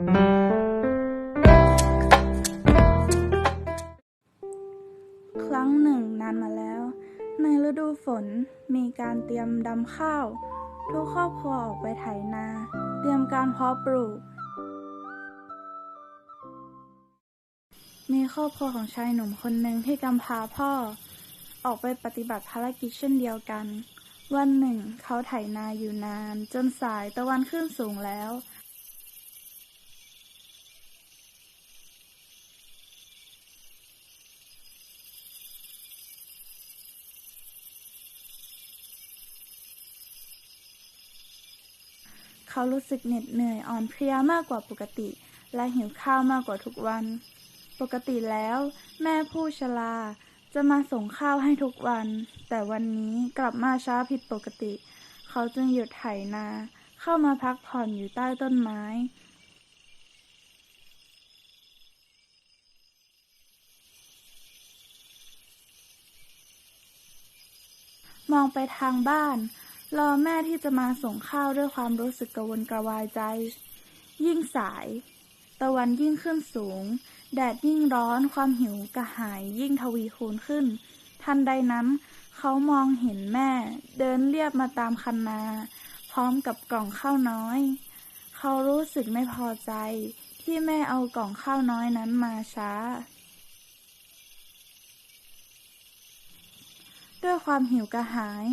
ครั้งหนึ่งนานมาแล้ว ในฤดูฝนมีการเตรียมดำข้าว ทุกครอบครัวออกไปไถนา เตรียมการเพาะปลูก มีครอบครัวของชายหนุ่มคนหนึ่งที่กำพร้าพ่อ ออกไปปฏิบัติภารกิจเช่นเดียวกัน วันหนึ่งเขาไถนาอยู่นาน จนสายตะวันขึ้นสูงแล้ว เขารู้สึกเหน็ดเหนื่อยอ่อนเพลียมากกว่าปกติ และหิวข้าวมากกว่าทุกวัน ปกติแล้ว แม่ผู้ชราจะมาส่งข้าวให้ทุกวัน แต่วันนี้กลับมาช้าผิดปกติ เขาจึงหยุดไถนา เข้ามาพักผ่อนอยู่ใต้ต้นไม้ มองไปทางบ้าน รอแม่ที่จะมาส่งข้าวด้วยความรู้สึกกระวนกระวายใจ ยิ่งสาย ตะวันยิ่งขึ้นสูง แดดยิ่งร้อนความหิวกระหายยิ่งทวีคูณขึ้น ทันใดนั้น เขามองเห็นแม่ เดินเรียบมาตามคันนา พร้อมกับกล่องข้าวน้อย เขารู้สึกไม่พอใจ ที่แม่เอากล่องข้าวน้อยนั้นมาช้าด้วยความหิวกระหาย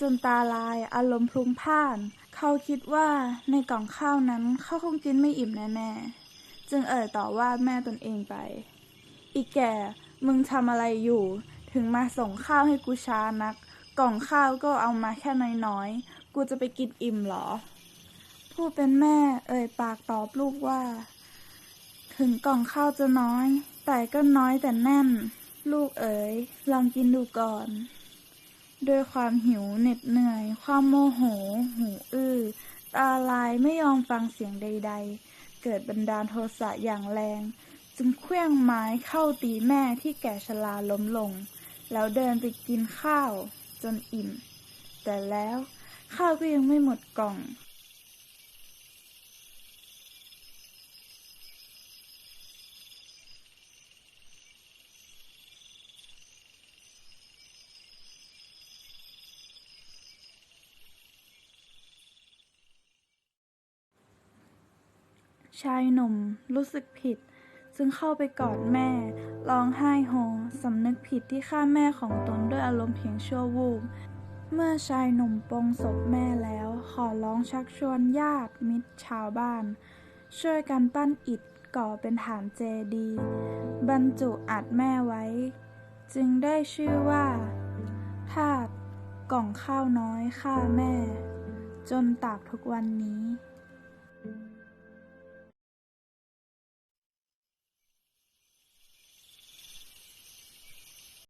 จนตาลายอารมณ์พลุ่งพล่าน เขาคิดว่าในกล่องข้าวนั้นเขาคงกินไม่อิ่มแน่ๆ จึงเอ่ยต่อว่าแม่ตนเองไป อีแก่มึงทำอะไรอยู่ ถึงมาส่งข้าวให้กูช้านัก กล่องข้าวก็เอามาแค่น้อยๆ กูจะไปกินอิ่มหรอ ผู้เป็นแม่เอ่ยปากตอบลูกว่า ถึงกล่องข้าวจะน้อย แต่ก็น้อยแต่แน่น ลูกเอ๋ยลองกินดูก่อน ด้วยความหิวเหน็ดเหนื่อย ความโมโห หูอื้อ ตาลายไม่ยอมฟังเสียงใด ๆ เกิดบันดาลโทสะอย่างแรง จึงเคลื่องไม้เข้าตีแม่ที่แก่ชราล้มลง แล้วเดินไปกินข้าวจนอิ่ม แต่แล้วข้าวก็ยังไม่หมดกล่อง ชายหนุ่มรู้สึกผิด จึงเข้าไปกอดแม่ ร้องไห้โฮสำนึกผิดที่ฆ่าแม่ของตนด้วยอารมณ์เพียงชั่ววูบเมื่อชายหนุ่มปงศพแม่แล้ว ขอร้องชักชวนญาติมิตรชาวบ้าน ช่วยกันปั้นอิฐก่อเป็นฐานเจดี บรรจุอัดแม่ไว้ จึงได้ชื่อว่าธาตุกล่องข้าวน้อยฆ่าแม่ จนตากทุกวันนี้